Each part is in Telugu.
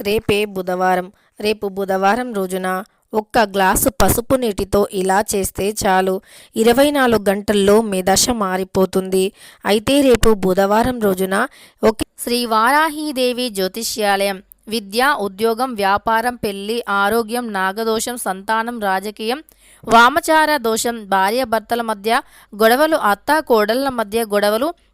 రేపే బుధవారం. రేపు బుధవారం రోజున ఒక్క గ్లాసు పసుపు నీటితో ఇలా చేస్తే చాలు. ఇరవై నాలుగు గంటల్లో మీ దశ మారిపోతుంది. అయితే రేపు బుధవారం రోజున ఒక శ్రీ వారాహీదేవి జ్యోతిష్యాలయం విద్య ఉద్యోగం వ్యాపారం పెళ్ళి ఆరోగ్యం నాగదోషం సంతానం రాజకీయం వామచార దోషం భార్యాభర్తల మధ్య గొడవలు అత్త కోడళ్ళ మధ్య గొడవలు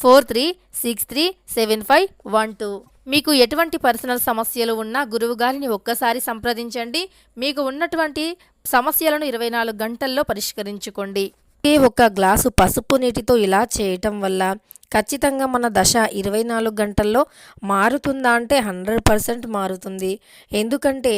four three six three seven five one two. మీకు ఎటువంటి పర్సనల్ సమస్యలు ఉన్నా గురువు గారిని ఒక్కసారి సంప్రదించండి. మీకు ఉన్నటువంటి సమస్యలను ఇరవై నాలుగు గంటల్లో పరిష్కరించుకోండి. ఒకే ఒక గ్లాసు పసుపు నీటితో ఇలా చేయటం వల్ల ఖచ్చితంగా మన దశ ఇరవై నాలుగు గంటల్లో మారుతుందా అంటే హండ్రెడ్ పర్సెంట్ మారుతుంది. ఎందుకంటే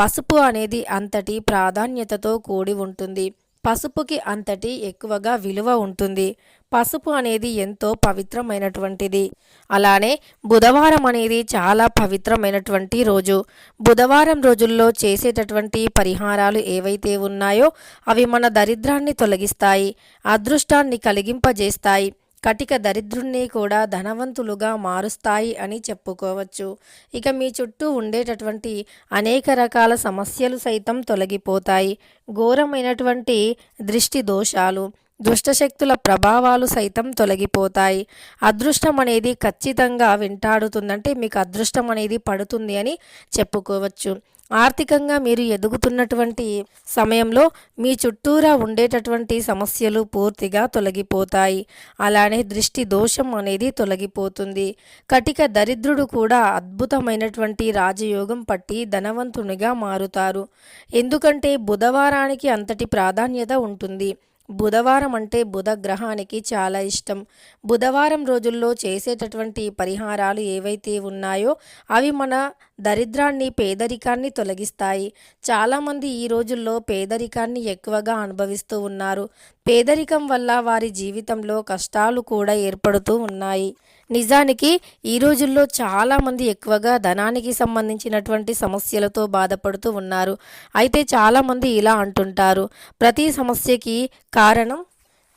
పసుపు అనేది అంతటి ప్రాధాన్యతతో కూడి ఉంటుంది. పసుపుకి అంతటి ఎక్కువగా విలువ ఉంటుంది. పసుపు అనేది ఎంతో పవిత్రమైనటువంటిది. అలానే బుధవారం అనేది చాలా పవిత్రమైనటువంటి రోజు. బుధవారం రోజుల్లో చేసేటటువంటి పరిహారాలు ఏవైతే ఉన్నాయో అవి మన దరిద్రాన్ని తొలగిస్తాయి అదృష్టాన్ని కలిగింపజేస్తాయి. కటిక దరిద్రుణ్ణి కూడా ధనవంతులుగా మారుస్తాయి అని చెప్పుకోవచ్చు. ఇక మీ చుట్టూ ఉండేటటువంటి అనేక రకాల సమస్యలు సైతం తొలగిపోతాయి. ఘోరమైనటువంటి దృష్టి దోషాలు దుష్టశక్తుల ప్రభావాలు సైతం తొలగిపోతాయి. అదృష్టం అనేది ఖచ్చితంగా వెంటాడుతుందంటే మీకు అదృష్టం అనేది పడుతుంది అని చెప్పుకోవచ్చు. ఆర్థికంగా మీరు ఎదుగుతున్నటువంటి సమయంలో మీ చుట్టూరా ఉండేటటువంటి సమస్యలు పూర్తిగా తొలగిపోతాయి. అలానే దృష్టి దోషం అనేది తొలగిపోతుంది. కటిక దరిద్రుడు కూడా అద్భుతమైనటువంటి రాజయోగం పట్టి ధనవంతునిగా మారుతారు. ఎందుకంటే బుధవారానికి అంతటి ప్రాధాన్యత ఉంటుంది. బుధవారం అంటే బుధ గ్రహానికి చాలా ఇష్టం. బుధవారం రోజుల్లో చేసేటటువంటి పరిహారాలు ఏవైతే ఉన్నాయో అవి మన దరిద్రాన్ని పేదరికాన్ని తొలగిస్తాయి. చాలామంది ఈ రోజుల్లో పేదరికాన్ని ఎక్కువగా అనుభవిస్తూ ఉన్నారు. పేదరికం వల్ల వారి జీవితంలో కష్టాలు కూడా ఏర్పడుతూ ఉన్నాయి. నిజానికి ఈ రోజుల్లో చాలామంది ఎక్కువగా ధనానికి సంబంధించినటువంటి సమస్యలతో బాధపడుతూ ఉన్నారు. అయితే చాలామంది ఇలా అంటుంటారు. ప్రతి సమస్యకి కారణం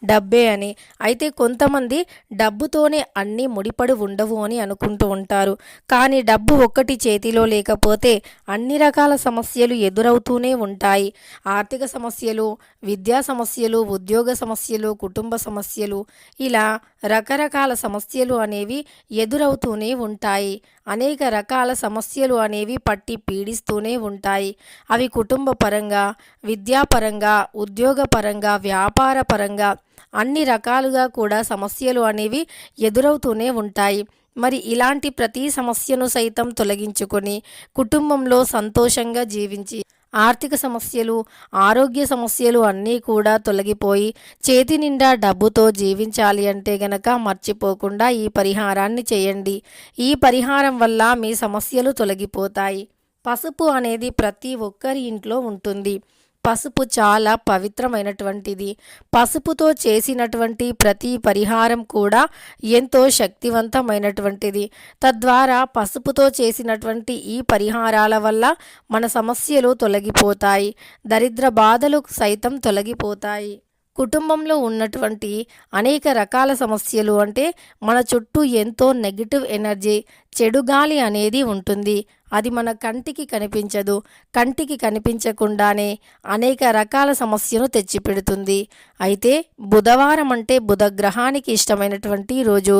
డబ్బే అని. అయితే కొంతమంది డబ్బుతోనే అన్నీ ముడిపడి ఉండవు అని అనుకుంటూ ఉంటారు. కానీ డబ్బు ఒక్కటి చేతిలో లేకపోతే అన్ని రకాల సమస్యలు ఎదురవుతూనే ఉంటాయి. ఆర్థిక సమస్యలు విద్యా సమస్యలు ఉద్యోగ సమస్యలు కుటుంబ సమస్యలు ఇలా రకరకాల సమస్యలు అనేవి ఎదురవుతూనే ఉంటాయి. అనేక రకాల సమస్యలు అనేవి పట్టి పీడిస్తూనే ఉంటాయి. అవి కుటుంబ పరంగా విద్యాపరంగా ఉద్యోగపరంగా వ్యాపార పరంగా అన్ని రకాలుగా కూడా సమస్యలు అనేవి ఎదురవుతూనే ఉంటాయి. మరి ఇలాంటి ప్రతి సమస్యను సైతం తొలగించుకొని కుటుంబంలో సంతోషంగా జీవించి ఆర్థిక సమస్యలు ఆరోగ్య సమస్యలు అన్నీ కూడా తొలగిపోయి చేతి నిండా డబ్బుతో జీవించాలి అంటే గనక మర్చిపోకుండా ఈ పరిహారాన్ని చేయండి. ఈ పరిహారం వల్ల మీ సమస్యలు తొలగిపోతాయి. పసుపు అనేది ప్రతి ఒక్కరి ఇంట్లో ఉంటుంది. పసుపు చాలా పవిత్రమైనటువంటిది. పసుపుతో చేసినటువంటి ప్రతి పరిహారం కూడా ఎంతో శక్తివంతమైనటువంటిది. తద్వారా పసుపుతో చేసినటువంటి ఈ పరిహారాల వల్ల మన సమస్యలు తొలగిపోతాయి. దరిద్ర బాధలు సైతం తొలగిపోతాయి. కుటుంబంలో ఉన్నటువంటి అనేక రకాల సమస్యలు అంటే మన చుట్టూ ఎంతో నెగిటివ్ ఎనర్జీ చెడు గాలి అనేది ఉంటుంది. అది మన కంటికి కనిపించదు. కంటికి కనిపించకుండానే అనేక రకాల సమస్యను తెచ్చిపెడుతుంది. అయితే బుధవారం అంటే బుధ గ్రహానికి ఇష్టమైనటువంటి రోజు.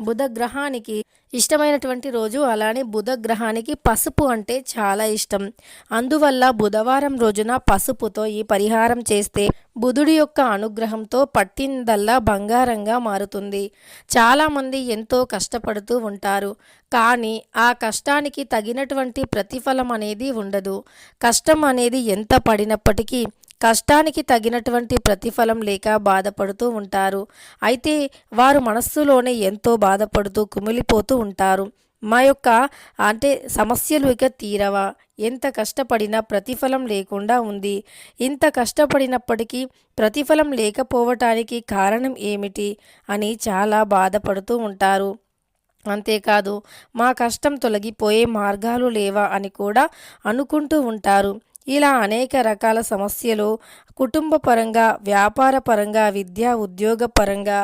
బుధ గ్రహానికి ఇష్టమైనటువంటి రోజు అలానే బుధ గ్రహానికి పసుపు అంటే చాలా ఇష్టం. అందువల్ల బుధవారం రోజున పసుపుతో ఈ పరిహారం చేస్తే బుధుడి యొక్క అనుగ్రహంతో పట్టిందల్లా బంగారంగా మారుతుంది. చాలామంది ఎంతో కష్టపడుతూ ఉంటారు. కానీ ఆ కష్టానికి తగినటువంటి ప్రతిఫలం అనేది ఉండదు. కష్టం అనేది ఎంత పడినప్పటికీ కష్టానికి తగినటువంటి ప్రతిఫలం లేక బాధపడుతూ ఉంటారు. అయితే వారు మనస్సులోనే ఎంతో బాధపడుతూ కుమిలిపోతూ ఉంటారు. మా యొక్క అంటే సమస్యలు ఇక తీరవా? ఎంత కష్టపడినా ప్రతిఫలం లేకుండా ఉంది. ఇంత కష్టపడినప్పటికీ ప్రతిఫలం లేకపోవటానికి కారణం ఏమిటి? అని చాలా బాధపడుతూ ఉంటారు. అంతేకాదు మా కష్టం తొలగిపోయే మార్గాలు లేవా అని కూడా అనుకుంటూ ఉంటారు. ఇలా అనేక రకాల సమస్యలు కుటుంబ పరంగా వ్యాపార పరంగా విద్యా ఉద్యోగ పరంగా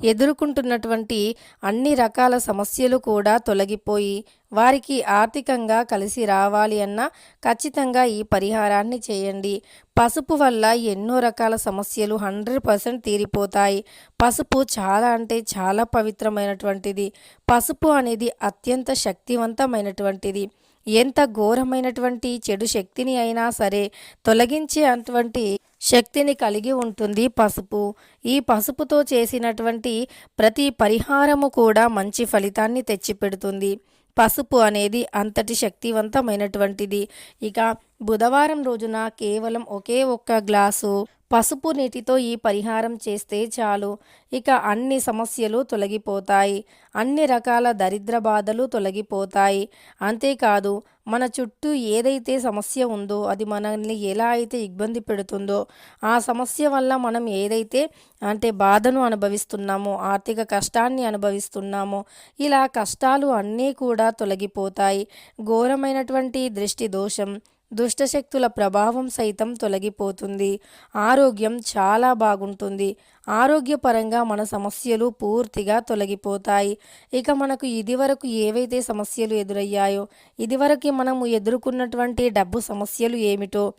ఎదుర్కొంటున్నటువంటి అన్ని రకాల సమస్యలు కూడా తొలగిపోయి వారికి ఆర్థికంగా కలిసి రావాలి అన్న ఖచ్చితంగా ఈ పరిహారాన్ని చేయండి. పసుపు వల్ల ఎన్నో రకాల సమస్యలు హండ్రెడ్ పర్సెంట్ తీరిపోతాయి. పసుపు చాలా అంటే చాలా పవిత్రమైనటువంటిది. పసుపు అనేది అత్యంత శక్తివంతమైనటువంటిది. ఎంత ఘోరమైనటువంటి చెడు శక్తిని అయినా సరే తొలగించే అటువంటి శక్తిని కలిగి ఉంటుంది పసుపు. ఈ పసుపుతో చేసినటువంటి ప్రతి పరిహారము కూడా మంచి ఫలితాన్ని తెచ్చిపెడుతుంది. పసుపు అనేది అంతటి శక్తివంతమైనటువంటిది. ఇక బుధవారం రోజున కేవలం ఒకే ఒక్క గ్లాసు పసుపు నీటితో ఈ పరిహారం చేస్తే చాలు. ఇక అన్ని సమస్యలు తొలగిపోతాయి. అన్ని రకాల దరిద్ర బాధలు తొలగిపోతాయి. అంతేకాదు మన చుట్టూ ఏదైతే సమస్య ఉందో అది మనల్ని ఎలా అయితే ఇబ్బంది పెడుతుందో ఆ సమస్య వల్ల మనం ఏదైతే అంటే బాధను అనుభవిస్తున్నామో ఆర్థిక కష్టాన్ని అనుభవిస్తున్నామో ఇలా కష్టాలు అన్నీ కూడా తొలగిపోతాయి. ఘోరమైనటువంటి దృష్టి దోషం. దుష్టశక్తుల ప్రభావం సైతం తొలగిపోతుంది. ఆరోగ్యం చాలా బాగుంటుంది. ఆరోగ్యపరంగా మన సమస్యలు పూర్తిగా తొలగిపోతాయి. ఇక మనకు ఇదివరకు ఏవైతే సమస్యలు ఎదురయ్యాయో ఇదివరకు మనము ఎదుర్కొన్నటువంటి డబ్బు సమస్యలు ఏమిటో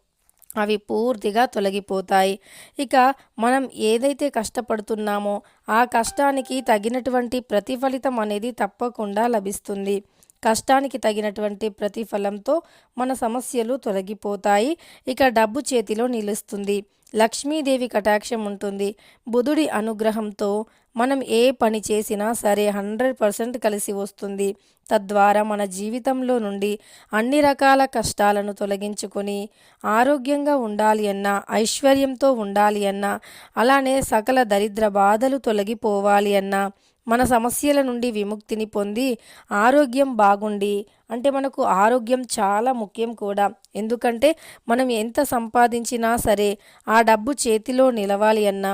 అవి పూర్తిగా తొలగిపోతాయి. ఇక మనం ఏదైతే కష్టపడుతున్నామో ఆ కష్టానికి తగినటువంటి ప్రతిఫలితం అనేది తప్పకుండా లభిస్తుంది. కష్టానికి తగినటువంటి ప్రతిఫలంతో మన సమస్యలు తొలగిపోతాయి. ఇక డబ్బు చేతిలో నిలుస్తుంది. లక్ష్మీదేవి కటాక్షం ఉంటుంది. బుధుడి అనుగ్రహంతో మనం ఏ పని చేసినా సరే హండ్రెడ్ పర్సెంట్ కలిసి వస్తుంది. తద్వారా మన జీవితంలో నుండి అన్ని రకాల కష్టాలను తొలగించుకొని ఆరోగ్యంగా ఉండాలి అన్నా ఐశ్వర్యంతో ఉండాలి అన్నా అలానే సకల దరిద్ర బాధలు తొలగిపోవాలి అన్నా మన సమస్యల నుండి విముక్తిని పొంది ఆరోగ్యం బాగుండి. అంటే మనకు ఆరోగ్యం చాలా ముఖ్యం కూడా. ఎందుకంటే మనం ఎంత సంపాదించినా సరే ఆ డబ్బు చేతిలో నిలవాలి అన్నా.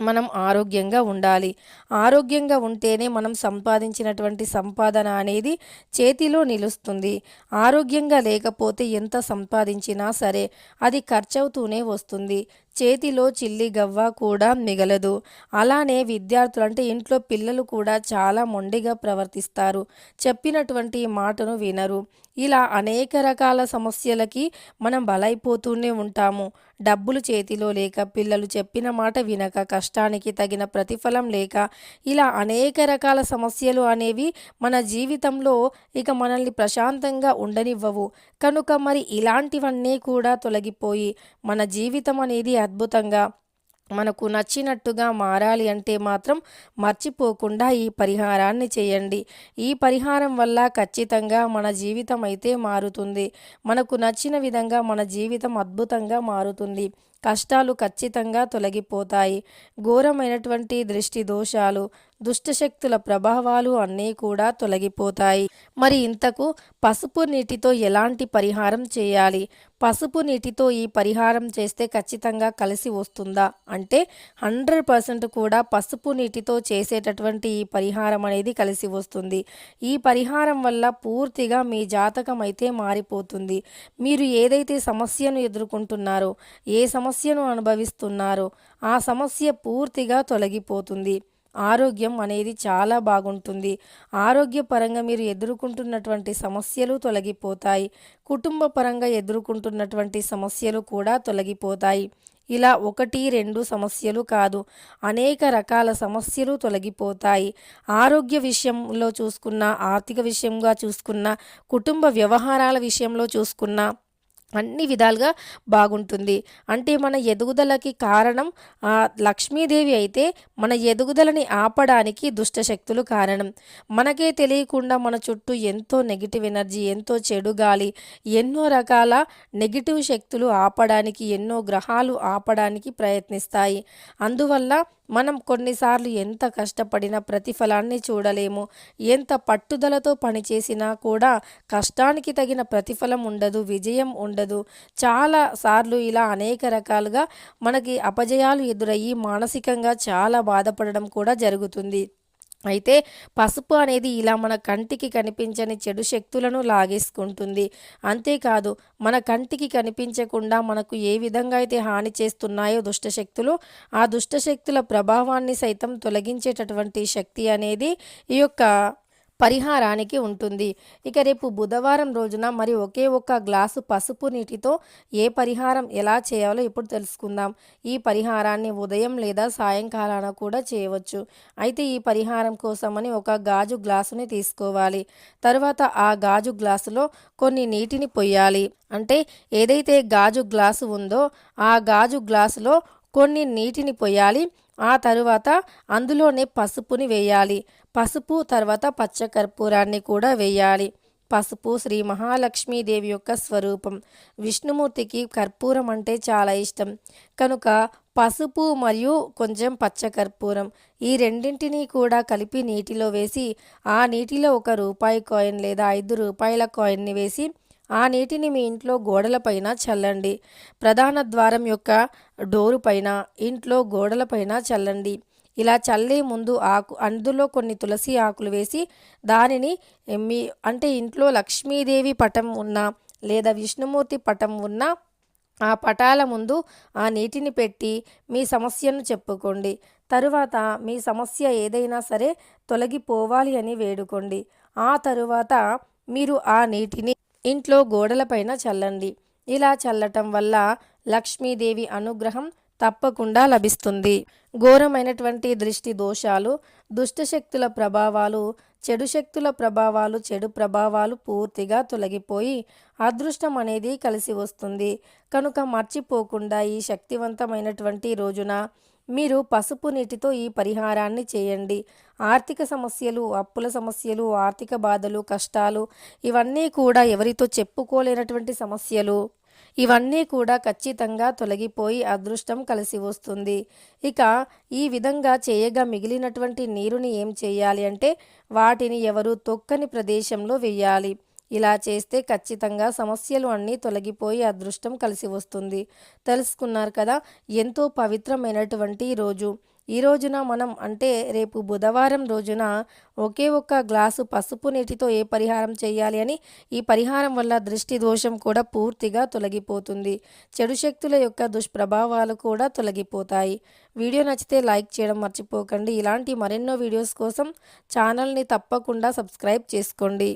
మనం ఆరోగ్యంగా ఉండాలి. ఆరోగ్యంగా ఉంటేనే మనం సంపాదించినటువంటి సంపాదన అనేది చేతిలో నిలుస్తుంది. ఆరోగ్యంగా లేకపోతే ఎంత సంపాదించినా సరే అది ఖర్చవుతూనే వస్తుంది. చేతిలో చిల్లి గవ్వ కూడా మిగలదు. అలానే విద్యార్థులు అంటే ఇంట్లో పిల్లలు కూడా చాలా మొండిగా ప్రవర్తిస్తారు. చెప్పినటువంటి మాటను వినరు. ఇలా అనేక రకాల సమస్యలకి మనం బలైపోతూనే ఉంటాము. డబ్బులు చేతిలో లేక పిల్లలు చెప్పిన మాట వినక కష్టానికి తగిన ప్రతిఫలం లేక ఇలా అనేక రకాల సమస్యలు అనేవి మన జీవితంలో ఇక మనల్ని ప్రశాంతంగా ఉండనివ్వవు. కనుక మరి ఇలాంటివన్నీ కూడా తొలగిపోయి మన జీవితం అనేది అద్భుతంగా మనకు నచ్చినట్టుగా మారాలి అంటే మాత్రం మర్చిపోకుండా ఈ పరిహారాన్ని చేయండి. ఈ పరిహారం వల్ల ఖచ్చితంగా మన జీవితం అయితే మారుతుంది. మనకు నచ్చిన విధంగా మన జీవితం అద్భుతంగా మారుతుంది. కష్టాలు ఖచ్చితంగా తొలగిపోతాయి. ఘోరమైనటువంటి దృష్టి దోషాలు దుష్టశక్తుల ప్రభావాలు అన్నీ కూడా తొలగిపోతాయి. మరి ఇంతకు పసుపు నీటితో ఎలాంటి పరిహారం చేయాలి? పసుపు నీటితో ఈ పరిహారం చేస్తే ఖచ్చితంగా కలిసి వస్తుందా? అంటే హండ్రెడ్ పర్సెంట్ కూడా పసుపు నీటితో చేసేటటువంటి ఈ పరిహారం అనేది కలిసి వస్తుంది. ఈ పరిహారం వల్ల పూర్తిగా మీ జాతకం అయితే మారిపోతుంది. మీరు ఏదైతే సమస్యను ఎదుర్కొంటున్నారో ఏ సమస్యను అనుభవిస్తున్నారో ఆ సమస్య పూర్తిగా తొలగిపోతుంది. ఆరోగ్యం అనేది చాలా బాగుంటుంది. ఆరోగ్యపరంగా మీరు ఎదుర్కొంటున్నటువంటి సమస్యలు తొలగిపోతాయి. కుటుంబ పరంగా ఎదుర్కొంటున్నటువంటి సమస్యలు కూడా తొలగిపోతాయి. ఇలా ఒకటి రెండు సమస్యలు కాదు. అనేక రకాల సమస్యలు తొలగిపోతాయి. ఆరోగ్య విషయంలో చూసుకున్న ఆర్థిక విషయంగా చూసుకున్న కుటుంబ వ్యవహారాల విషయంలో చూసుకున్న అన్ని విధాలుగా బాగుంటుంది. అంటే మన ఎదుగుదలకి కారణం ఆ లక్ష్మీదేవి అయితే మన ఎదుగుదలని ఆపడానికి దుష్టశక్తులు కారణం. మనకే తెలియకుండా మన చుట్టూ ఎంతో నెగిటివ్ ఎనర్జీ ఎంతో చెడు గాలి ఎన్నో రకాల నెగిటివ్ శక్తులు ఆపడానికి ఎన్నో గ్రహాలు ఆపడానికి ప్రయత్నిస్తాయి. అందువల్ల మనం కొన్నిసార్లు ఎంత కష్టపడినా ప్రతిఫలాన్ని చూడలేము. ఎంత పట్టుదలతో పనిచేసినా కూడా కష్టానికి తగిన ప్రతిఫలం ఉండదు విజయం ఉండదు. చాలా సార్లు ఇలా అనేక రకాలుగా మనకి అపజయాలు ఎదురయ్యి మానసికంగా చాలా బాధపడడం కూడా జరుగుతుంది. అయితే పసుపు అనేది ఇలా మన కంటికి కనిపించని చెడు శక్తులను లాగేసుకుంటుంది. అంతేకాదు మన కంటికి కనిపించకుండా మనకు ఏ విధంగా అయితే హాని చేస్తున్నాయో దుష్టశక్తులు ఆ దుష్టశక్తుల ప్రభావాన్ని సైతం తొలగించేటటువంటి శక్తి అనేది ఈ యొక్క పరిహారానికి ఉంటుంది. ఇక రేపు బుధవారం రోజున మరి ఒకే ఒక్క గ్లాసు పసుపు నీటితో ఏ పరిహారం ఎలా చేయాలో ఇప్పుడు తెలుసుకుందాం. ఈ పరిహారాన్ని ఉదయం లేదా సాయంకాలాన కూడా చేయవచ్చు. అయితే ఈ పరిహారం కోసమని ఒక గాజు గ్లాసుని తీసుకోవాలి. తర్వాత ఆ గాజు గ్లాసులో కొన్ని నీటిని పొయ్యాలి. అంటే ఏదైతే గాజు గ్లాసు ఉందో ఆ గాజు గ్లాసులో కొన్ని నీటిని పొయ్యాలి. ఆ తరువాత అందులోనే పసుపుని వేయాలి. పసుపు తర్వాత పచ్చ కర్పూరాన్ని కూడా వేయాలి. పసుపు శ్రీ మహాలక్ష్మీదేవి యొక్క స్వరూపం. విష్ణుమూర్తికి కర్పూరం అంటే చాలా ఇష్టం. కనుక పసుపు మరియు కొంచెం పచ్చ కర్పూరం ఈ రెండింటినీ కూడా కలిపి నీటిలో వేసి ఆ నీటిలో ఒక రూపాయి కాయిన్ లేదా ఐదు రూపాయల కాయిన్ని వేసి ఆ నీటిని మీ ఇంట్లో గోడలపైన చల్లండి. ప్రధాన ద్వారం యొక్క డోరు పైన ఇంట్లో గోడలపైన చల్లండి. ఇలా చల్లే ముందు ఆకు అందులో కొన్ని తులసి ఆకులు వేసి దానిని మీ అంటే ఇంట్లో లక్ష్మీదేవి పటం ఉన్న లేదా విష్ణుమూర్తి పటం ఉన్న ఆ పటాల ముందు ఆ నీటిని పెట్టి మీ సమస్యను చెప్పుకోండి. తరువాత మీ సమస్య ఏదైనా సరే తొలగిపోవాలి అని వేడుకోండి. ఆ తరువాత మీరు ఆ నీటిని ఇంట్లో గోడలపైన చల్లండి. ఇలా చల్లటం వల్ల లక్ష్మీదేవి అనుగ్రహం తప్పకుండా లభిస్తుంది. ఘోరమైనటువంటి దృష్టి దోషాలు దుష్టశక్తుల ప్రభావాలు చెడు శక్తుల ప్రభావాలు చెడు ప్రభావాలు పూర్తిగా తొలగిపోయి అదృష్టం అనేది కలిసి వస్తుంది. కనుక మర్చిపోకుండా ఈ శక్తివంతమైనటువంటి రోజున మీరు పసుపు నీటితో ఈ పరిహారాన్ని చేయండి. ఆర్థిక సమస్యలు అప్పుల సమస్యలు ఆర్థిక బాధలు కష్టాలు ఇవన్నీ కూడా ఎవరితో చెప్పుకోలేనటువంటి సమస్యలు ఇవన్నీ కూడా ఖచ్చితంగా తొలగిపోయి అదృష్టం కలిసి వస్తుంది. ఇక ఈ విధంగా చేయగా మిగిలినటువంటి నీరుని ఏం చేయాలి అంటే వాటిని ఎవరు తొక్కని ప్రదేశంలో వేయాలి. ఇలా చేస్తే ఖచ్చితంగా సమస్యలు అన్నీ తొలగిపోయి అదృష్టం కలిసి వస్తుంది. తెలుసుకున్నారు కదా ఎంతో పవిత్రమైనటువంటి రోజు. ఈ రోజున మనం అంటే రేపు బుధవారం రోజున ఒకే ఒక్క గ్లాసు పసుపు నీటితో ఏ పరిహారం చేయాలి అని ఈ పరిహారం వల్ల దృష్టి దోషం కూడా పూర్తిగా తొలగిపోతుంది. చెడు శక్తుల యొక్క దుష్ప్రభావాలు కూడా తొలగిపోతాయి. వీడియో నచ్చితే లైక్ చేయడం మర్చిపోకండి. ఇలాంటి మరెన్నో వీడియోస్ కోసం ఛానల్ని తప్పకుండా సబ్స్క్రైబ్ చేసుకోండి.